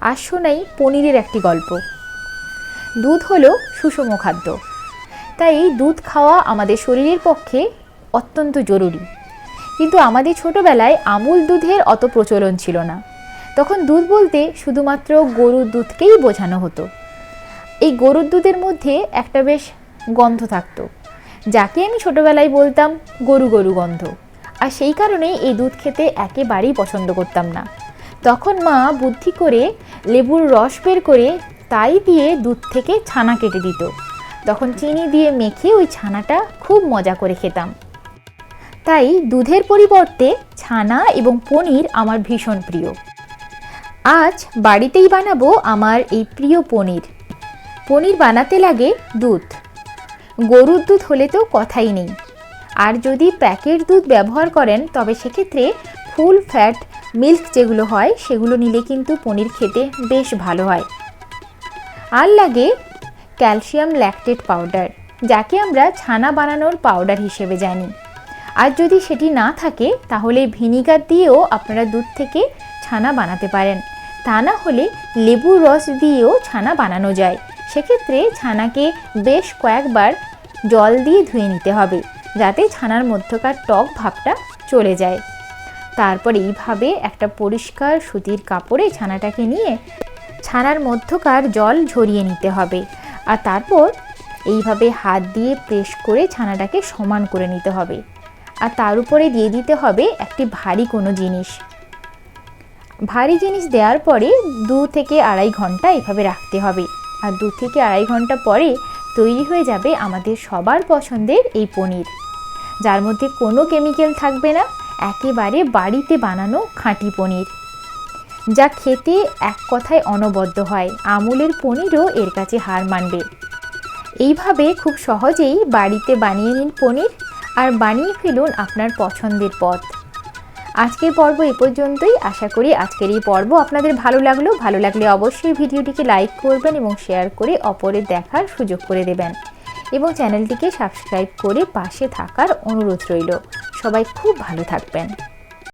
আর শোনাই পনিরের একটি গল্প। দুধ হলো সুষম খাদ্য। তাই দুধ খাওয়া আমাদের শরীরের পক্ষে অত্যন্ত জরুরি। কিন্তু আমাদের ছোটবেলায় আমূল দুধের অত প্রচলন ছিল না। তখন দুধ বলতে শুধুমাত্র গরুর দুধকেই বোঝানো হতো। এই গরুর দুধের মধ্যে একটা বেশ গন্ধ থাকতো, যাকে আমি ছোটবেলায় বলতাম গরু গরু গন্ধ। আর সেই কারণেই এই দুধ খেতে একেবারেই পছন্দ করতাম না। তখন মা বুদ্ধি করে লেবুর রস বের করে তাই দিয়ে দুধ থেকে ছানা কেটে দিত। তখন চিনি দিয়ে মেখে ওই ছানাটা খুব মজা করে খেতাম। তাই দুধের পরিবর্তে ছানা এবং পনির আমার ভীষণ প্রিয়। আজ বাড়িতেই বানাবো আমার এই প্রিয় পনির। পনির বানাতে লাগে দুধ। গরুর দুধ হলে তো কথাই নেই। আর যদি প্যাকেট দুধ ব্যবহার করেন, তবে সেক্ষেত্রে ফুল ফ্যাট মিল্ক যেগুলো হয়, সেগুলো নিলে কিন্তু পনির খেতে বেশ ভালো হয়। আর লাগে ক্যালসিয়াম ল্যাকটেট পাউডার, যাকে আমরা ছানা বানানোর পাউডার হিসেবে জানি। আর যদি সেটি না থাকে, তাহলে ভিনিগার দিয়েও আপনারা দুধ থেকে ছানা বানাতে পারেন। তা না হলে লেবুর রস দিয়েও ছানা বানানো যায়। সেক্ষেত্রে ছানাকে বেশ কয়েকবার জল দিয়ে ধুয়ে নিতে হবে, যাতে ছানার মধ্যকার টক ভাবটা চলে যায়। তারপর এইভাবে একটা পরিষ্কার সুতির কাপড়ে ছানাটাকে নিয়ে ছানার মধ্যকার জল ঝরিয়ে নিতে হবে। আর তারপর এইভাবে হাত দিয়ে প্রেস করে ছানাটাকে সমান করে নিতে হবে। আর তার উপরে দিয়ে দিতে হবে একটি ভারী কোনো জিনিস। ভারী জিনিস দেওয়ার পরে দু থেকে আড়াই ঘণ্টা এভাবে রাখতে হবে। আর দু থেকে আড়াই ঘণ্টা পরে তৈরি হয়ে যাবে আমাদের সবার পছন্দের এই পনির। যার মধ্যে কোনো কেমিক্যাল থাকবে না। একেবারে বাড়িতে বানানো খাঁটি পনির, যা খেতে এক কথায় অনবদ্য হয়। আমুলের পনিরও এর কাছে হার মানবে। এইভাবে খুব সহজেই বাড়িতে বানিয়ে নিন পনির আর বানিয়ে ফেলুন আপনার পছন্দের পথ আজকের পর্ব এ পর্যন্তই। আশা করি আজকের এই পর্ব আপনাদের ভালো লাগল। ভালো লাগলে অবশ্যই ভিডিওটিকে লাইক করবেন এবং শেয়ার করে অপরের দেখার সুযোগ করে দেবেন। এবং চ্যানেলটিকে সাবস্ক্রাইব করে পাশে থাকার অনুরোধ রইল। সবাই খুব ভালো থাকবেন।